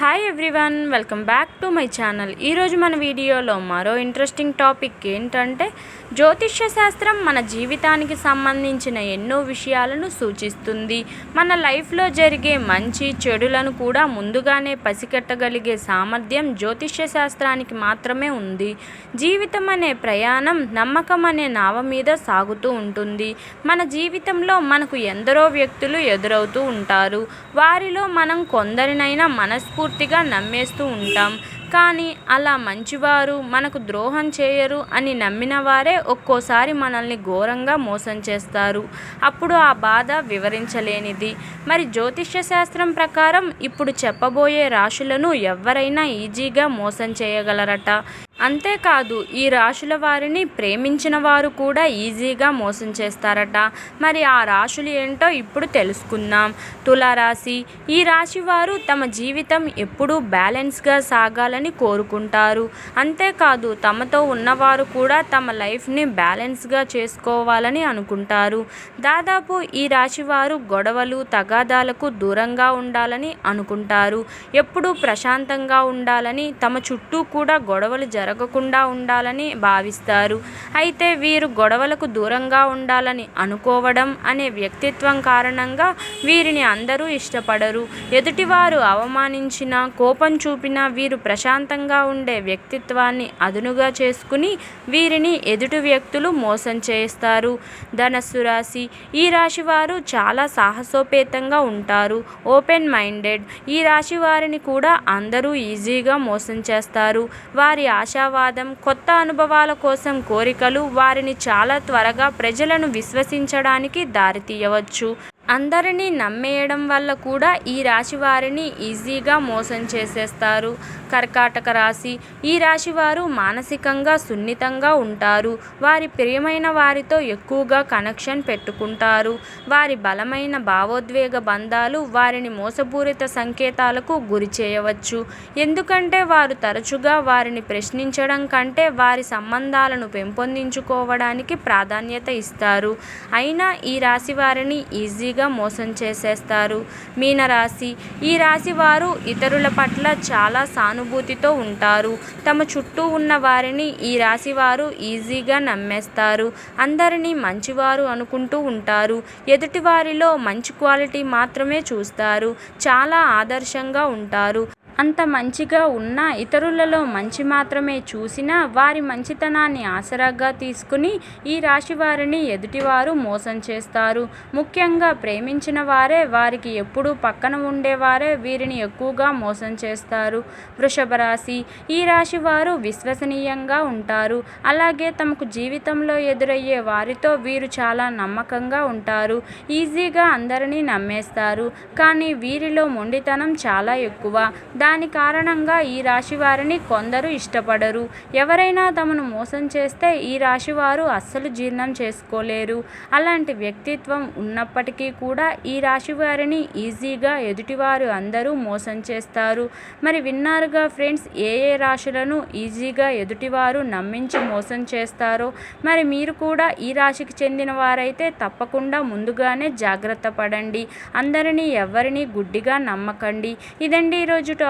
Hi everyone welcome back to my channel ఈరోజు మన వీడియోలో మరో ఇంట్రెస్టింగ్ టాపిక్ ఏంటంటే జ్యోతిష్య శాస్త్రం మన జీవితానికి సంబంధించిన ఎన్నో విషయాలను సూచిస్తుంది. మన లైఫ్లో జరిగే మంచి చెడులను కూడా ముందుగానే పసికట్టగలిగే సామర్థ్యం జ్యోతిష్య శాస్త్రానికి మాత్రమే ఉంది. జీవితం అనే ప్రయాణం నమ్మకం అనే నావ మీద సాగుతూ ఉంటుంది. మన జీవితంలో మనకు ఎందరో వ్యక్తులు ఎదురవుతూ ఉంటారు. వారిలో మనం కొందరినైనా మనస్ఫూర్తి మనస్ఫూర్తిగా నమ్మేస్తూ ఉంటాం. కానీ అలా మంచివారు మనకు ద్రోహం చేయరు అని నమ్మిన వారే ఒక్కోసారి మనల్ని ఘోరంగా మోసం చేస్తారు. అప్పుడు ఆ బాధ వివరించలేనిది. మరి జ్యోతిష్య శాస్త్రం ప్రకారం ఇప్పుడు చెప్పబోయే రాశులను ఎవరైనా ఈజీగా మోసం చేయగలరట? అంతేకాదు ఈ రాశుల వారిని ప్రేమించిన వారు కూడా ఈజీగా మోసం చేస్తారట. మరి ఆ రాశులు ఏంటో ఇప్పుడు తెలుసుకుందాం. తులారాశి ఈ రాశి వారు తమ జీవితం ఎప్పుడూ బ్యాలెన్స్గా సాగాలని కోరుకుంటారు. అంతేకాదు తమతో ఉన్నవారు కూడా తమ లైఫ్ని బ్యాలెన్స్గా చేసుకోవాలని అనుకుంటారు. దాదాపు ఈ రాశి వారు గొడవలు తగాదాలకు దూరంగా ఉండాలని అనుకుంటారు. ఎప్పుడూ ప్రశాంతంగా ఉండాలని తమ చుట్టూ కూడా గొడవలు జరగ జరగకుండా ఉండాలని భావిస్తారు. అయితే వీరు గొడవలకు దూరంగా ఉండాలని అనుకోవడం అనే వ్యక్తిత్వం కారణంగా వీరిని అందరూ ఇష్టపడరు. ఎదుటివారు అవమానించిన కోపం చూపినా వీరు ప్రశాంతంగా ఉండే వ్యక్తిత్వాన్ని అదునుగా చేసుకుని వీరిని ఎదుటి వ్యక్తులు మోసం చేస్తారు. ధనస్సు రాశి ఈ రాశి వారు చాలా సాహసోపేతంగా ఉంటారు. ఓపెన్ మైండెడ్ ఈ రాశి వారిని కూడా అందరూ ఈజీగా మోసం చేస్తారు. వారి ఆశ ఆశావాదం కొత్త అనుభవాల కోసం కోరికలు వారిని చాలా త్వరగా ప్రజలను విశ్వసించడానికి దారితీయవచ్చు. అందరినీ నమ్మేయడం వల్ల కూడా ఈ రాశి వారిని ఈజీగా మోసం చేసేస్తారు. కర్కాటక రాశి ఈ రాశి వారు మానసికంగా సున్నితంగా ఉంటారు. వారి ప్రియమైన వారితో ఎక్కువగా కనెక్షన్ పెట్టుకుంటారు. వారి బలమైన భావోద్వేగ బంధాలు వారిని మోసపూరిత సంకేతాలకు గురి చేయవచ్చు. ఎందుకంటే వారు తరచుగా వారిని ప్రశ్నించడం కంటే వారి సంబంధాలను పెంపొందించుకోవడానికి ప్రాధాన్యత ఇస్తారు. అయినా ఈ రాశి వారిని ఈజీగా పూర్తిగా మోసం చేసేస్తారు. మీనరాశి. ఈ రాశి వారు ఇతరుల పట్ల చాలా సానుభూతితో ఉంటారు. తమ చుట్టూ ఉన్న వారిని ఈ రాశి వారు ఈజీగా నమ్మేస్తారు. అందరినీ మంచివారు అనుకుంటూ ఉంటారు. ఎదుటి వారిలో మంచి క్వాలిటీ మాత్రమే చూస్తారు. చాలా ఆదర్శంగా ఉంటారు. అంత మంచిగా ఉన్నా ఇతరులలో మంచి మాత్రమే చూసినా వారి మంచితనాన్ని ఆసరాగా తీసుకుని ఈ రాశి వారిని ఎదుటివారు మోసం చేస్తారు. ముఖ్యంగా ప్రేమించిన వారే వారికి ఎప్పుడూ పక్కన ఉండేవారే వీరిని ఎక్కువగా మోసం చేస్తారు. వృషభ రాశి ఈ రాశి వారు విశ్వసనీయంగా ఉంటారు. అలాగే తమకు జీవితంలో ఎదురయ్యే వారితో వీరు చాలా నమ్మకంగా ఉంటారు. ఈజీగా అందరినీ నమ్మేస్తారు. కానీ వీరిలో మొండితనం చాలా ఎక్కువ. దా దాని కారణంగా ఈ రాశి వారిని కొందరు ఇష్టపడరు. ఎవరైనా తమను మోసం చేస్తే ఈ రాశి వారు అస్సలు జీర్ణం చేసుకోలేరు. అలాంటి వ్యక్తిత్వం ఉన్నప్పటికీ కూడా ఈ రాశి వారిని ఈజీగా ఎదుటివారు అందరూ మోసం చేస్తారు. మరి విన్నారుగా ఫ్రెండ్స్ ఏ ఏ రాశులను ఈజీగా ఎదుటివారు నమ్మించి మోసం చేస్తారో? మరి మీరు కూడా ఈ రాశికి చెందిన వారైతే తప్పకుండా ముందుగానే జాగ్రత్త పడండి. అందరినీ ఎవరిని గుడ్డిగా నమ్మకండి. ఇదండి ఈరోజు టాపిక్.